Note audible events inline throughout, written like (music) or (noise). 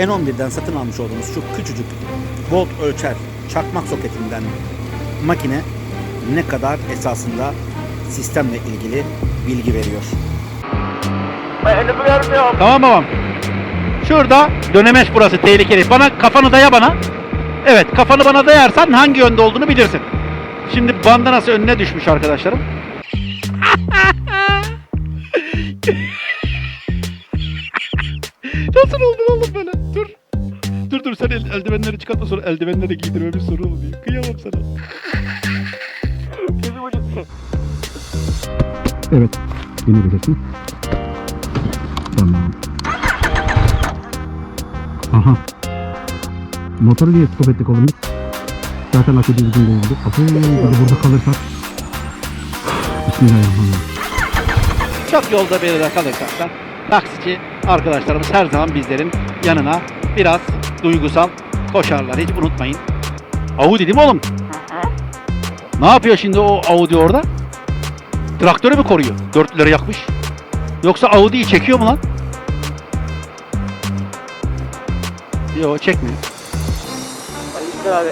N11'den satın almış olduğumuz şu küçücük volt ölçer çakmak soketinden makine ne kadar esasında sistemle ilgili bilgi veriyor. Tamam babam. Şurada dönemeç burası tehlikeli. Bana kafanı daya bana. Evet kafanı bana dayarsan hangi yönde olduğunu bilirsin. Şimdi bandanası önüne düşmüş arkadaşlarım. Eldivenleri çıkartma sonra eldivenleri giydirmemiz sorun oluyor. Kıyamam sana. Evet. Beni bilirsin. Tamam. Aha. Motoru niye stop ettik oğlum biz? Zaten akü düzgün değildi. De burada kalırsak. Bismillahirrahmanirrahim. Çok yolda bir yere kalırsak da taksici arkadaşlarımız her zaman bizlerin yanına biraz duygusal koşarlar. Hiç unutmayın. Audi değil mi oğlum? Ne yapıyor şimdi o Audi orada? Traktörü mü koruyor? Dörtlüleri yakmış. Yoksa Audi'yi çekiyor mu lan? Yok çekmiyor. İşte abi.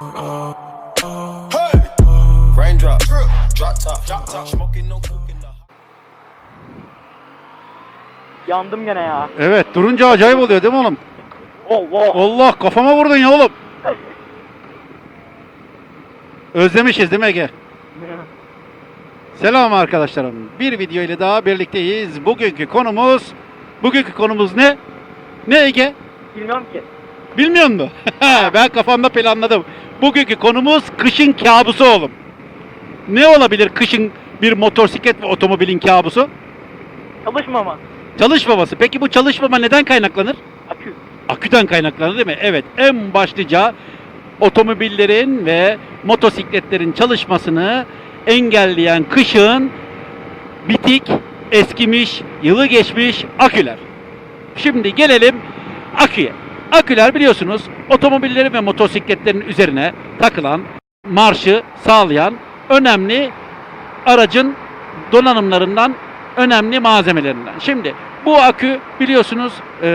Raindrop, Yandım gene ya. Evet durunca acayip oluyor değil mi oğlum? Allah. Allah kafama vurdun ya oğlum. Özlemişiz değil mi Ege? Selam arkadaşlarım. Bir video ile daha birlikteyiz. Bugünkü konumuz Bugünkü konumuz ne? Ne Ege? Bilmiyorum ki. Bilmiyor musun? (laughs) ben kafamda planladım. Bugünkü konumuz kışın kabusu oğlum. Ne olabilir kışın bir motosiklet ve otomobilin kabusu? Çalışmama. Çalışmaması. Peki bu çalışmama neden kaynaklanır? Akü. aküden kaynaklanır değil mi? Evet en başlıca otomobillerin ve motosikletlerin çalışmasını engelleyen kışın bitik, eskimiş, yılı geçmiş aküler. Şimdi gelelim aküye. Aküler biliyorsunuz otomobillerin ve motosikletlerin üzerine takılan marşı sağlayan önemli aracın donanımlarından önemli malzemelerinden. Şimdi bu akü biliyorsunuz e,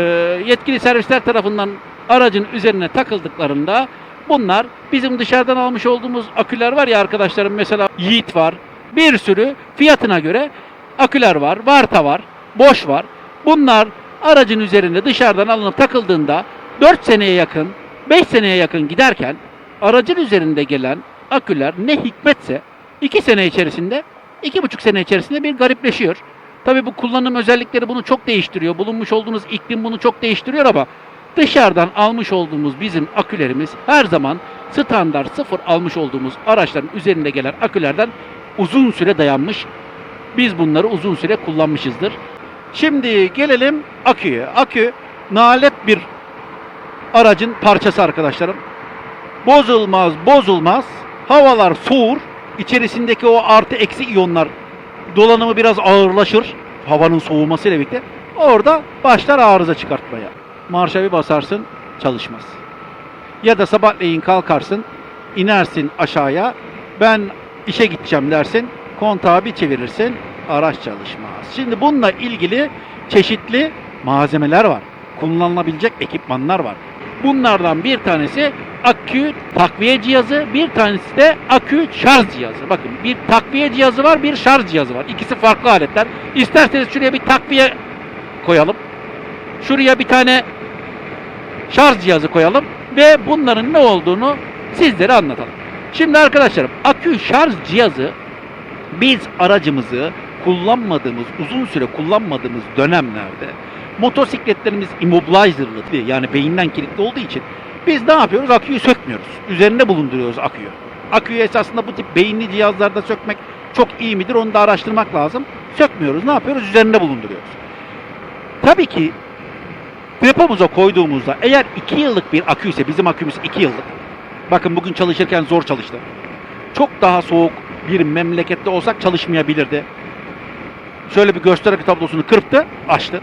yetkili servisler tarafından aracın üzerine takıldıklarında bunlar bizim dışarıdan almış olduğumuz aküler var ya arkadaşlarım mesela Yiğit var. Bir sürü fiyatına göre aküler var. Varta var. Boş var. Bunlar aracın üzerinde dışarıdan alınıp takıldığında 4 seneye yakın 5 seneye yakın giderken aracın üzerinde gelen aküler ne hikmetse 2 sene içerisinde iki buçuk sene içerisinde bir garipleşiyor. Tabii bu kullanım özellikleri bunu çok değiştiriyor. Bulunmuş olduğunuz iklim bunu çok değiştiriyor ama dışarıdan almış olduğumuz bizim akülerimiz her zaman standart sıfır almış olduğumuz araçların üzerinde gelen akülerden uzun süre dayanmış. Biz bunları uzun süre kullanmışızdır. Şimdi gelelim aküye. Akü nalet bir aracın parçası arkadaşlarım. Bozulmaz, bozulmaz. Havalar soğur. İçerisindeki o artı eksi iyonlar dolanımı biraz ağırlaşır. Havanın soğumasıyla birlikte. Orada başlar arıza çıkartmaya. Marşa bir basarsın çalışmaz. Ya da sabahleyin kalkarsın inersin aşağıya ben işe gideceğim dersin kontağı bir çevirirsin araç çalışmaz. Şimdi bununla ilgili çeşitli malzemeler var. Kullanılabilecek ekipmanlar var. Bunlardan bir tanesi akü takviye cihazı, bir tanesi de akü şarj cihazı. Bakın bir takviye cihazı var, bir şarj cihazı var. İkisi farklı aletler. İsterseniz şuraya bir takviye koyalım. Şuraya bir tane şarj cihazı koyalım ve bunların ne olduğunu sizlere anlatalım. Şimdi arkadaşlarım akü şarj cihazı biz aracımızı kullanmadığımız, uzun süre kullanmadığımız dönemlerde motosikletlerimiz immobilizerlı yani beyinden kilitli olduğu için biz ne yapıyoruz? Aküyü sökmüyoruz. Üzerinde bulunduruyoruz aküyü. Aküyü esasında bu tip beyinli cihazlarda sökmek çok iyi midir? Onu da araştırmak lazım. Sökmüyoruz. Ne yapıyoruz? Üzerinde bulunduruyoruz. Tabii ki depomuza koyduğumuzda eğer 2 yıllık bir akü ise bizim akümüz 2 yıllık. Bakın bugün çalışırken zor çalıştı. Çok daha soğuk bir memlekette olsak çalışmayabilirdi. Şöyle bir gösterge tablosunu kırptı, açtı.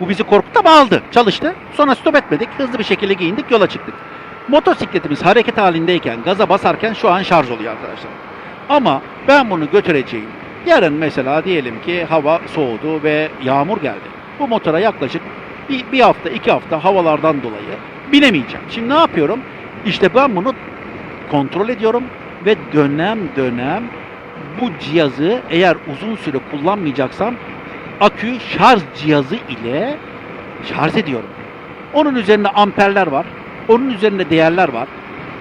Bu bizi korkuttu ama aldı. Çalıştı. Sonra stop etmedik. Hızlı bir şekilde giyindik, yola çıktık. Motosikletimiz hareket halindeyken, gaza basarken şu an şarj oluyor arkadaşlar. Ama ben bunu götüreceğim. Yarın mesela diyelim ki hava soğudu ve yağmur geldi. Bu motora yaklaşık bir, bir hafta, iki hafta havalardan dolayı binemeyeceğim. Şimdi ne yapıyorum? İşte ben bunu kontrol ediyorum ve dönem dönem bu cihazı eğer uzun süre kullanmayacaksam akü şarj cihazı ile şarj ediyorum. Onun üzerinde amperler var. Onun üzerinde değerler var.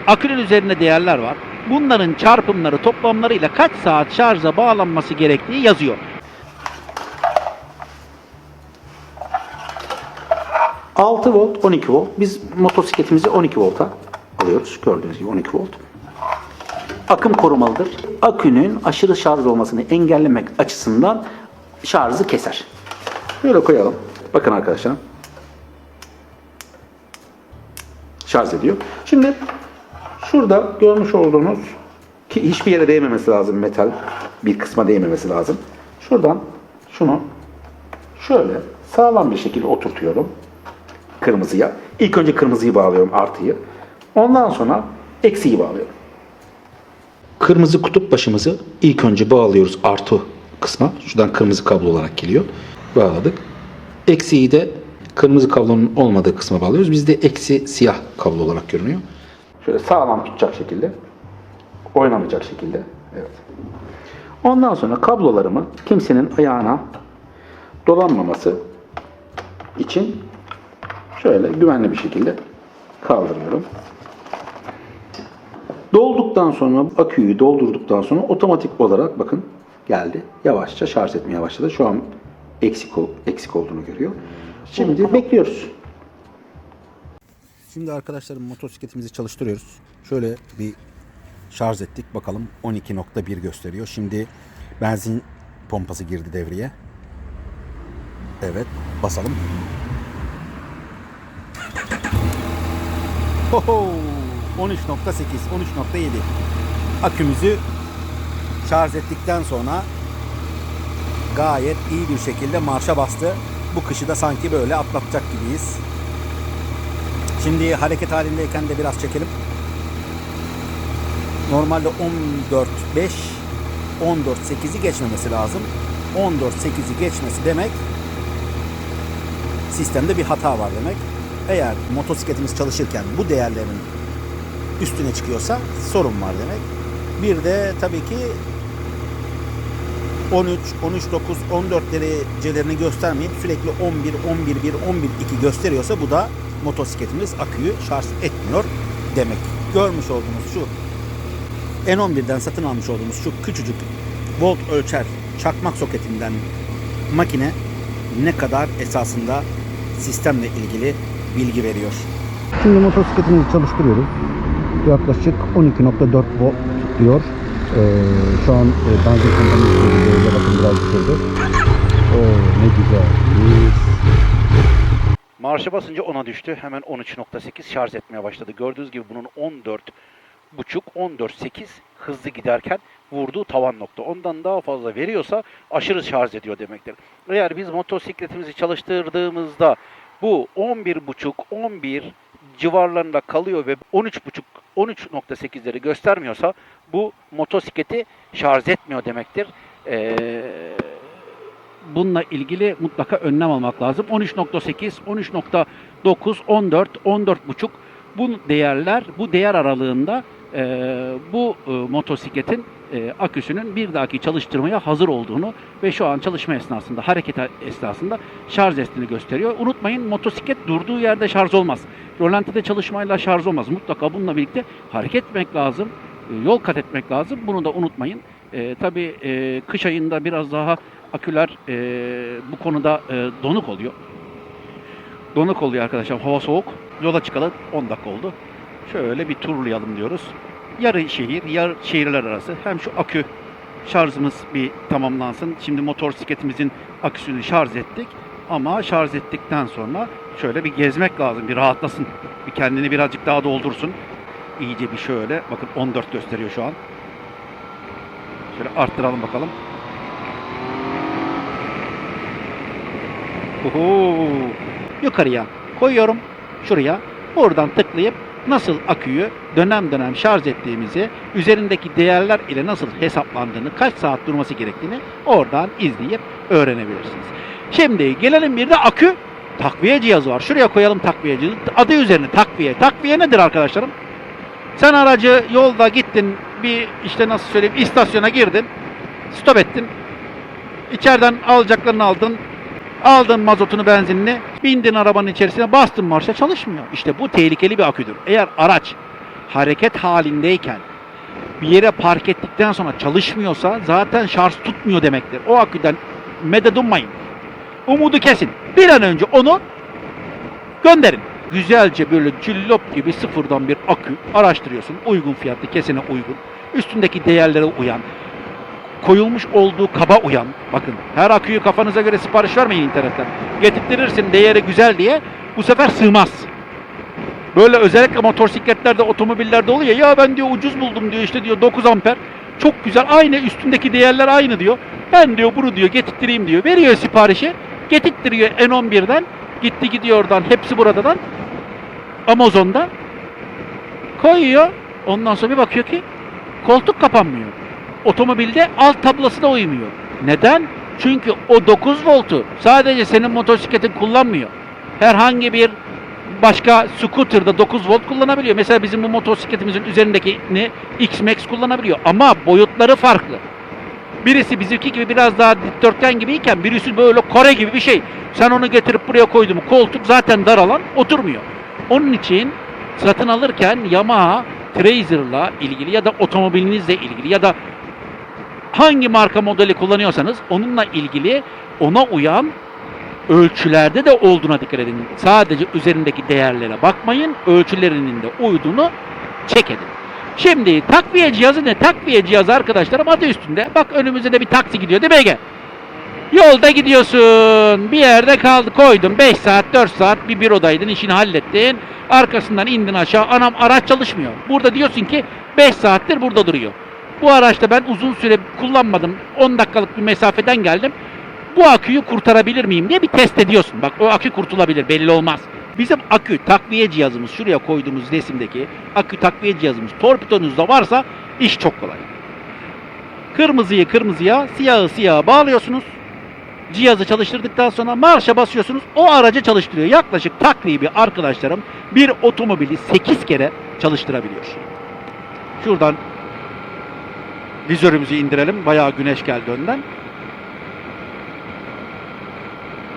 Akünün üzerinde değerler var. Bunların çarpımları, toplamlarıyla kaç saat şarja bağlanması gerektiği yazıyor. ...6 volt, 12 volt. Biz motosikletimizi 12 volta alıyoruz. Gördüğünüz gibi 12 volt. Akım korumalıdır. Akünün aşırı şarj olmasını engellemek açısından şarjı keser. Böyle koyalım. Bakın arkadaşlar. Şarj ediyor. Şimdi şurada görmüş olduğunuz ki hiçbir yere değmemesi lazım metal bir kısma değmemesi lazım. Şuradan şunu şöyle sağlam bir şekilde oturtuyorum kırmızıya. İlk önce kırmızıyı bağlıyorum artıyı. Ondan sonra eksiği bağlıyorum. Kırmızı kutup başımızı ilk önce bağlıyoruz artı kısma. Şuradan kırmızı kablo olarak geliyor. Bağladık. Eksiği de kırmızı kablonun olmadığı kısma bağlıyoruz. Bizde eksi siyah kablo olarak görünüyor. Şöyle sağlam tutacak şekilde. Oynamayacak şekilde. Evet. Ondan sonra kablolarımı kimsenin ayağına dolanmaması için şöyle güvenli bir şekilde kaldırıyorum. Dolduktan sonra aküyü doldurduktan sonra otomatik olarak bakın geldi. Yavaşça şarj etmeye başladı. Şu an eksik ol- eksik olduğunu görüyor. Şimdi bekliyoruz. Şimdi arkadaşlar motosikletimizi çalıştırıyoruz. Şöyle bir şarj ettik. Bakalım 12.1 gösteriyor. Şimdi benzin pompası girdi devreye. Evet, basalım. Hoho! 13.8, 13.7. Akümüzü şarj ettikten sonra gayet iyi bir şekilde marşa bastı. Bu kışı da sanki böyle atlatacak gibiyiz. Şimdi hareket halindeyken de biraz çekelim. Normalde 14.5 14.8'i geçmemesi lazım. 14.8'i geçmesi demek sistemde bir hata var demek. Eğer motosikletimiz çalışırken bu değerlerin üstüne çıkıyorsa sorun var demek. Bir de tabii ki 13, 13, 9, 14 derecelerini göstermeyip sürekli 11, 11, 1, 11, 2 gösteriyorsa bu da motosikletimiz aküyü şarj etmiyor demek. Görmüş olduğunuz şu N11'den satın almış olduğumuz şu küçücük volt ölçer çakmak soketinden makine ne kadar esasında sistemle ilgili bilgi veriyor. Şimdi motosikletimizi çalıştırıyoruz. Yaklaşık 12.4 volt diyor. Ee, şu an e, benzin pompamız böyle bakın biraz düşürdü. Oo ne güzel. Marşa basınca 10'a düştü. Hemen 13.8 şarj etmeye başladı. Gördüğünüz gibi bunun 14 buçuk 14.8 hızlı giderken vurduğu tavan nokta. Ondan daha fazla veriyorsa aşırı şarj ediyor demektir. Eğer biz motosikletimizi çalıştırdığımızda bu 11.5 11 civarlarında kalıyor ve 13.5 13.8'leri göstermiyorsa bu motosikleti şarj etmiyor demektir. Ee, bununla ilgili mutlaka önlem almak lazım. 13.8, 13.9, 14, 14.5 bu değerler, bu değer aralığında e, bu e, motosikletin e, aküsünün bir dahaki çalıştırmaya hazır olduğunu ve şu an çalışma esnasında, hareket esnasında şarj ettiğini gösteriyor. Unutmayın motosiklet durduğu yerde şarj olmaz. Rolantide çalışmayla şarj olmaz. Mutlaka bununla birlikte hareket etmek lazım, e, yol kat etmek lazım. Bunu da unutmayın. E, tabii e, kış ayında biraz daha aküler e, bu konuda e, donuk oluyor. Donuk oluyor arkadaşlar. Hava soğuk. Yola çıkalı 10 dakika oldu. Şöyle bir turlayalım diyoruz. Yarı şehir, yarı şehirler arası. Hem şu akü şarjımız bir tamamlansın. Şimdi motosikletimizin aküsünü şarj ettik. Ama şarj ettikten sonra şöyle bir gezmek lazım. Bir rahatlasın. Bir kendini birazcık daha doldursun. İyice bir şöyle. Bakın 14 gösteriyor şu an. Şöyle arttıralım bakalım. Oho. Yukarıya koyuyorum. Şuraya. Buradan tıklayıp nasıl aküyü dönem dönem şarj ettiğimizi, üzerindeki değerler ile nasıl hesaplandığını, kaç saat durması gerektiğini oradan izleyip öğrenebilirsiniz. Şimdi gelelim bir de akü takviye cihazı var. Şuraya koyalım takviye cihazı. Adı üzerine takviye. Takviye nedir arkadaşlarım? Sen aracı yolda gittin bir işte nasıl söyleyeyim istasyona girdin. Stop ettin. İçeriden alacaklarını aldın. Aldın mazotunu benzinini. Bindin arabanın içerisine bastın marşa çalışmıyor. İşte bu tehlikeli bir aküdür. Eğer araç hareket halindeyken bir yere park ettikten sonra çalışmıyorsa zaten şarj tutmuyor demektir. O aküden medet ummayın. Umudu kesin. Bir an önce onu gönderin. Güzelce böyle cillop gibi sıfırdan bir akü araştırıyorsun. Uygun fiyatlı, kesene uygun. Üstündeki değerlere uyan. Koyulmuş olduğu kaba uyan. Bakın her aküyü kafanıza göre sipariş vermeyin internetten. Getirtirirsin değeri güzel diye bu sefer sığmaz. Böyle özellikle motosikletlerde, otomobillerde oluyor. Ya ben diyor ucuz buldum diyor işte diyor 9 amper. Çok güzel aynı üstündeki değerler aynı diyor. Ben diyor bunu diyor getirttireyim diyor. Veriyor siparişi. Getirttiriyor N11'den. Gitti gidiyor oradan. Hepsi buradan. Amazon'da. Koyuyor. Ondan sonra bir bakıyor ki koltuk kapanmıyor. Otomobilde alt tablası da uymuyor. Neden? Çünkü o 9 voltu sadece senin motosikletin kullanmıyor. Herhangi bir başka scooter'da 9 volt kullanabiliyor. Mesela bizim bu motosikletimizin üzerindekini X-Max kullanabiliyor. Ama boyutları farklı. Birisi bizimki gibi biraz daha dikdörtgen gibiyken birisi böyle kare gibi bir şey. Sen onu getirip buraya koydun mu koltuk zaten dar alan oturmuyor. Onun için satın alırken Yamaha Trazer'la ilgili ya da otomobilinizle ilgili ya da hangi marka modeli kullanıyorsanız onunla ilgili ona uyan ölçülerde de olduğuna dikkat edin. Sadece üzerindeki değerlere bakmayın. Ölçülerinin de uyduğunu çek edin. Şimdi takviye cihazı ne? Takviye cihazı arkadaşlarım adı üstünde. Bak önümüzde de bir taksi gidiyor değil mi Ege? Yolda gidiyorsun. Bir yerde kaldı koydun. 5 saat 4 saat bir bürodaydın işini hallettin. Arkasından indin aşağı. Anam araç çalışmıyor. Burada diyorsun ki 5 saattir burada duruyor. Bu araçta ben uzun süre kullanmadım. 10 dakikalık bir mesafeden geldim. Bu aküyü kurtarabilir miyim diye bir test ediyorsun. Bak o akü kurtulabilir belli olmaz. Bizim akü takviye cihazımız şuraya koyduğumuz resimdeki akü takviye cihazımız torpidonuzda varsa iş çok kolay. Kırmızıyı kırmızıya, siyahı siyaha bağlıyorsunuz. Cihazı çalıştırdıktan sonra marşa basıyorsunuz. O aracı çalıştırıyor. Yaklaşık takribi arkadaşlarım bir otomobili 8 kere çalıştırabiliyor. Şuradan vizörümüzü indirelim. Bayağı güneş geldi önden.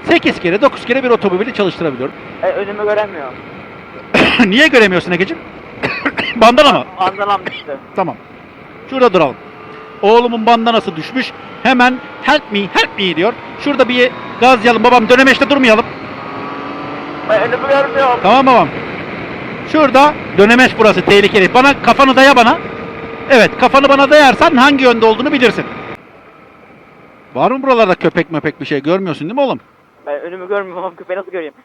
8 kere 9 kere bir otomobili çalıştırabiliyorum. E, önümü göremiyorum. (coughs) Niye göremiyorsun Egeciğim? (coughs) Bandana mı? Andalam düştü. (coughs) Tamam. Şurada duralım. Oğlumun bandanası düşmüş. Hemen help me, help me diyor. Şurada bir gazlayalım babam. Dönemeçte durmayalım. E, önümü görmüyorum. Tamam babam. Şurada dönemeç burası tehlikeli. Bana kafanı daya bana. Evet kafanı bana dayarsan hangi yönde olduğunu bilirsin. Var mı buralarda köpek möpek bir şey görmüyorsun değil mi oğlum? Ben önümü görmüyorum ama köpeği nasıl göreyim? (laughs)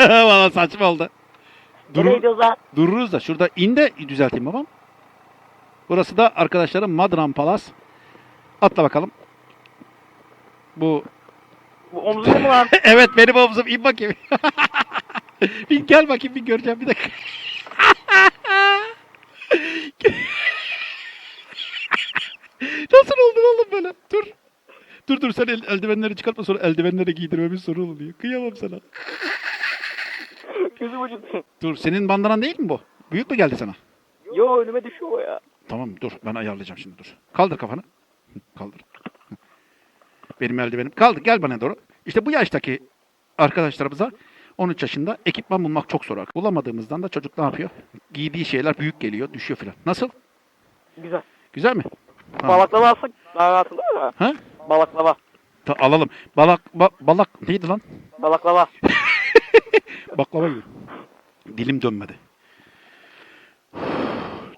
Valla saçma oldu. Nereye Dur, gidiyoruz lan? dururuz da şurada in de düzelteyim babam. Burası da arkadaşlarım Madran Palas. Atla bakalım. Bu Bu omzum mu lan? (laughs) evet benim omzum in bakayım. (laughs) bir gel bakayım bir göreceğim bir dakika. Nasıl oldun oğlum böyle? Dur. Dur dur sen el- eldivenleri çıkartma sonra eldivenleri giydirmemiz sorun oluyor. Kıyamam sana. Gözüm ucuz. Dur senin bandanan değil mi bu? Büyük mü geldi sana? Yo önüme düşüyor o ya. Tamam dur ben ayarlayacağım şimdi dur. Kaldır kafanı. (laughs) Kaldır. Benim eldivenim. Kaldır gel bana doğru. İşte bu yaştaki arkadaşlarımıza 13 yaşında ekipman bulmak çok zor. Bulamadığımızdan da çocuk ne yapıyor? Giydiği şeyler büyük geliyor, düşüyor filan. Nasıl? Güzel. Güzel mi? Ha. Balaklava alsak daha rahat olur mu? Ha? Balaklava. Ta- alalım. Balak, ba- balak neydi lan? Balaklava. (laughs) Baklava gibi. Dilim dönmedi.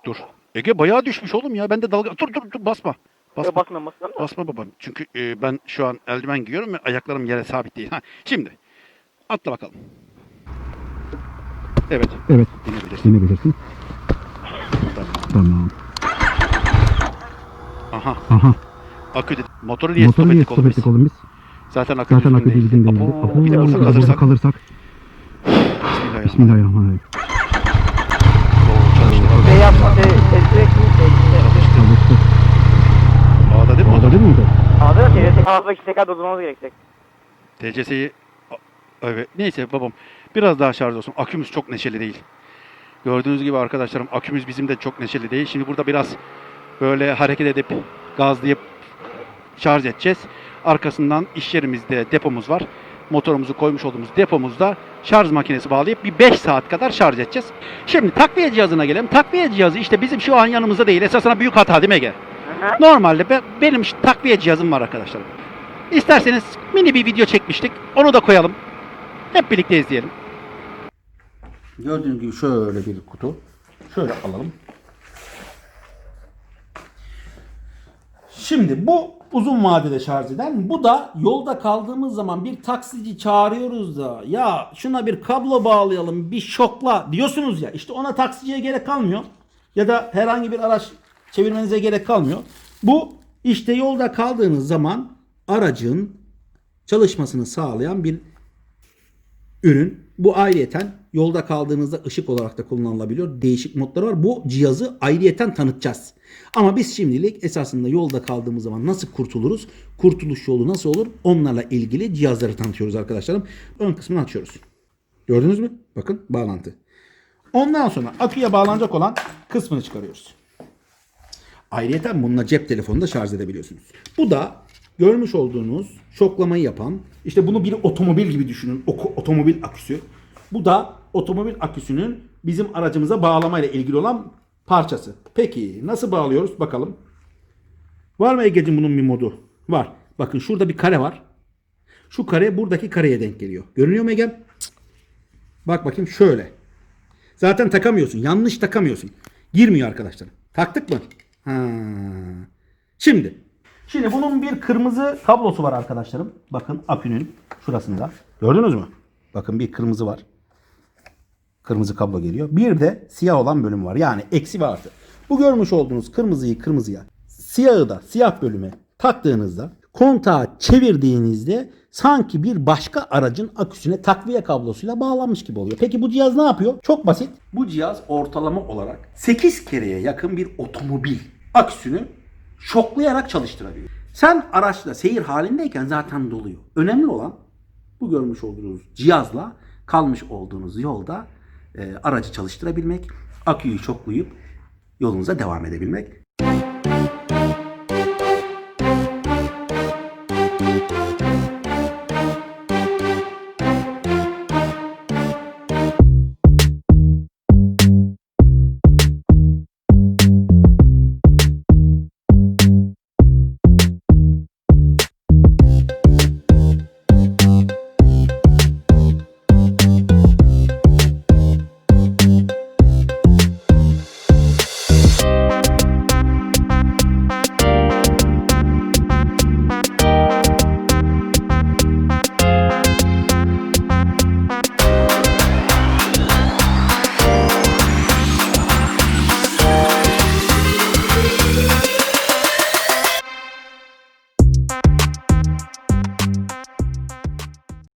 dur. Ege bayağı düşmüş oğlum ya. Ben de dalga... Dur dur dur basma. Basma. Basma. Basmıyorum. da. Basma babam. Çünkü e, ben şu an eldiven giyiyorum ve ayaklarım yere sabit değil. Ha, şimdi atla bakalım. Evet. Evet. Inebilirsin. İnebilirsin. Tamam. Aha. Aha. Akü dedi. Motoru niye Motoru stop niye ettik stop oğlum ettik biz? oğlum biz? Zaten akü Zaten akü düzgün değildi. Apo, bir de Oo, burada kalırsak. kalırsak. Bismillahirrahmanirrahim. Bismillahirrahmanirrahim. Şey yapma. Şey, elektrik mi? Şey. Çalıştı. Ağda değil mi? Orada değil mi? Şey, tarafındaki tekrar durdurmamız gerekecek. TCS'yi evet neyse babam biraz daha şarj olsun. Akümüz çok neşeli değil. Gördüğünüz gibi arkadaşlarım akümüz bizim de çok neşeli değil. Şimdi burada biraz böyle hareket edip gazlayıp şarj edeceğiz. Arkasından iş yerimizde depomuz var. Motorumuzu koymuş olduğumuz depomuzda şarj makinesi bağlayıp bir 5 saat kadar şarj edeceğiz. Şimdi takviye cihazına gelelim. Takviye cihazı işte bizim şu an yanımızda değil. Esasına büyük hata değil mi Ege? Normalde be- benim takviye cihazım var arkadaşlar. İsterseniz mini bir video çekmiştik. Onu da koyalım. Hep birlikte izleyelim. Gördüğünüz gibi şöyle bir kutu. Şöyle alalım. Şimdi bu uzun vadede şarj eden. Bu da yolda kaldığımız zaman bir taksici çağırıyoruz da ya şuna bir kablo bağlayalım bir şokla diyorsunuz ya. İşte ona taksiciye gerek kalmıyor. Ya da herhangi bir araç çevirmenize gerek kalmıyor. Bu işte yolda kaldığınız zaman aracın çalışmasını sağlayan bir ürün. Bu ayrıyeten yolda kaldığınızda ışık olarak da kullanılabiliyor. Değişik modları var. Bu cihazı ayrıyeten tanıtacağız. Ama biz şimdilik esasında yolda kaldığımız zaman nasıl kurtuluruz? Kurtuluş yolu nasıl olur? Onlarla ilgili cihazları tanıtıyoruz arkadaşlarım. Ön kısmını açıyoruz. Gördünüz mü? Bakın bağlantı. Ondan sonra aküye bağlanacak olan kısmını çıkarıyoruz. Ayrıca bununla cep telefonunu da şarj edebiliyorsunuz. Bu da görmüş olduğunuz şoklamayı yapan, işte bunu bir otomobil gibi düşünün. Otomobil aküsü. Bu da otomobil aküsünün bizim aracımıza bağlamayla ilgili olan parçası. Peki nasıl bağlıyoruz bakalım. Var mı Ege'cim bunun bir modu? Var. Bakın şurada bir kare var. Şu kare buradaki kareye denk geliyor. Görünüyor mu Ege'm? Bak bakayım şöyle. Zaten takamıyorsun. Yanlış takamıyorsun. Girmiyor arkadaşlar. Taktık mı? Ha. Şimdi. Şimdi bunun bir kırmızı kablosu var arkadaşlarım. Bakın akünün şurasında. Gördünüz mü? Bakın bir kırmızı var. Kırmızı kablo geliyor. Bir de siyah olan bölüm var. Yani eksi ve artı. Bu görmüş olduğunuz kırmızıyı kırmızıya, siyahı da siyah bölüme taktığınızda kontağı çevirdiğinizde sanki bir başka aracın aküsüne takviye kablosuyla bağlanmış gibi oluyor. Peki bu cihaz ne yapıyor? Çok basit. Bu cihaz ortalama olarak 8 kereye yakın bir otomobil aküsünü şoklayarak çalıştırabiliyor. Sen araçla seyir halindeyken zaten doluyor. Önemli olan bu görmüş olduğunuz cihazla kalmış olduğunuz yolda e, aracı çalıştırabilmek, aküyü şoklayıp yolunuza devam edebilmek.